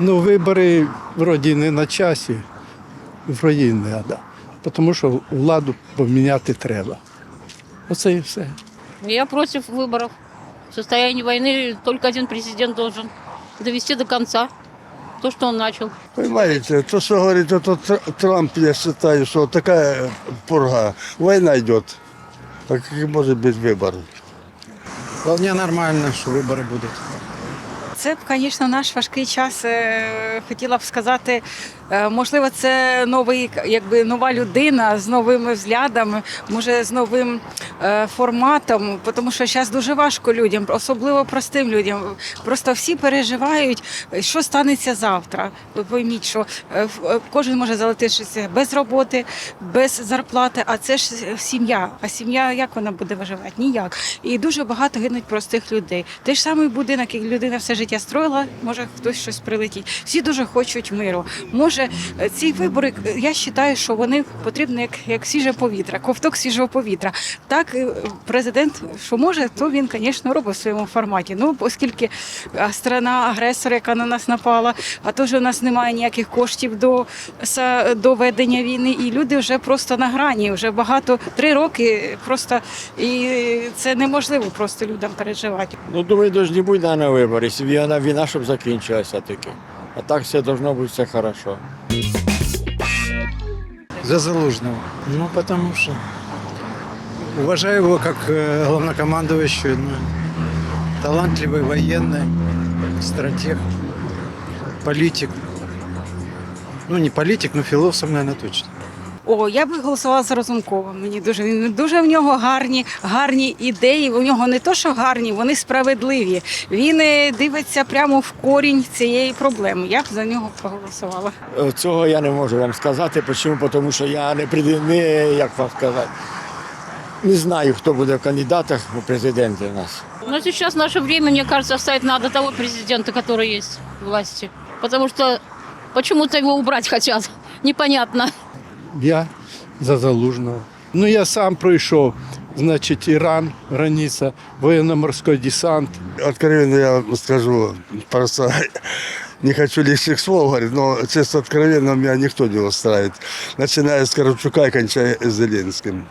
Ну, вибори вроді не на часі, вроді не треба. Тому що владу поміняти треба. Оце і все. Я против выборов. В состоянии войны только один президент должен довести до конца то, что он начал. Понимаете, то, что говорит этот Тр- Трамп, я считаю, что такая пурга. Война идет. А как может быть выбор? Вполне нормально, що вибори будуть. Це звісно, наш важкий час. е, Хотіла б сказати, можливо, це новий, якби нова людина з новими взглядами, може з новим е, форматом, тому що зараз дуже важко людям, особливо простим людям. Просто всі переживають, що станеться завтра. Ви пойміть, що е, е, кожен може залишитися без роботи, без зарплати, а це ж сім'я. А сім'я як вона буде виживати? Ніяк. І дуже багато гинуть простих людей. Той ж самий будинок, як людина все життя строїла, може хтось щось прилетіть. Всі дуже хочуть миру. Може, е, ці вибори, я вважаю, що вони потрібні як, як свіже повітря, ковток свіжого повітря. Так, е, президент, що може, то він, звісно, робить в своєму форматі. Ну, оскільки страна агресор, яка на нас напала, а то ж у нас немає ніяких коштів до, до ведення війни, і люди вже просто на грані, вже багато три роки просто і це неможливо просто людям переживати. Ну, думаю, повинні бути на вибори. Війна, війна, щоб закінчилася таки. А так все должно бути все хорошо. За Залужного. Ну, потому что уважаю его как э, главнокомандующего. ну, талантливый военный, стратег, политик. Ну, не политик, но философ, наверное, точно. О, я би голосувала за Разумкова. Мені дуже він дуже в нього гарні, гарні ідеї. У нього не то, що гарні, вони справедливі. Він е, дивиться прямо в корінь цієї проблеми. Я б за нього проголосувала. Е, Цього я не можу вам сказати. Чому? Тому що я не, не як вам сказати. Не знаю, хто буде в кандидатах у президенти у нас. Но сейчас в наше время, мне кажется, оставить надо того президента, который есть в власти. Потому что почему-то его убрать хотят. Непонятно. Я за залужного. Ну, я сам пройшов, значить, Іран, границя, военно-морський десант. Откровенно я скажу, просто не хочу лишних слов говорить, но честно откровенно меня никто не устраивает. Начиная с Коробчука и кончая Зеленским.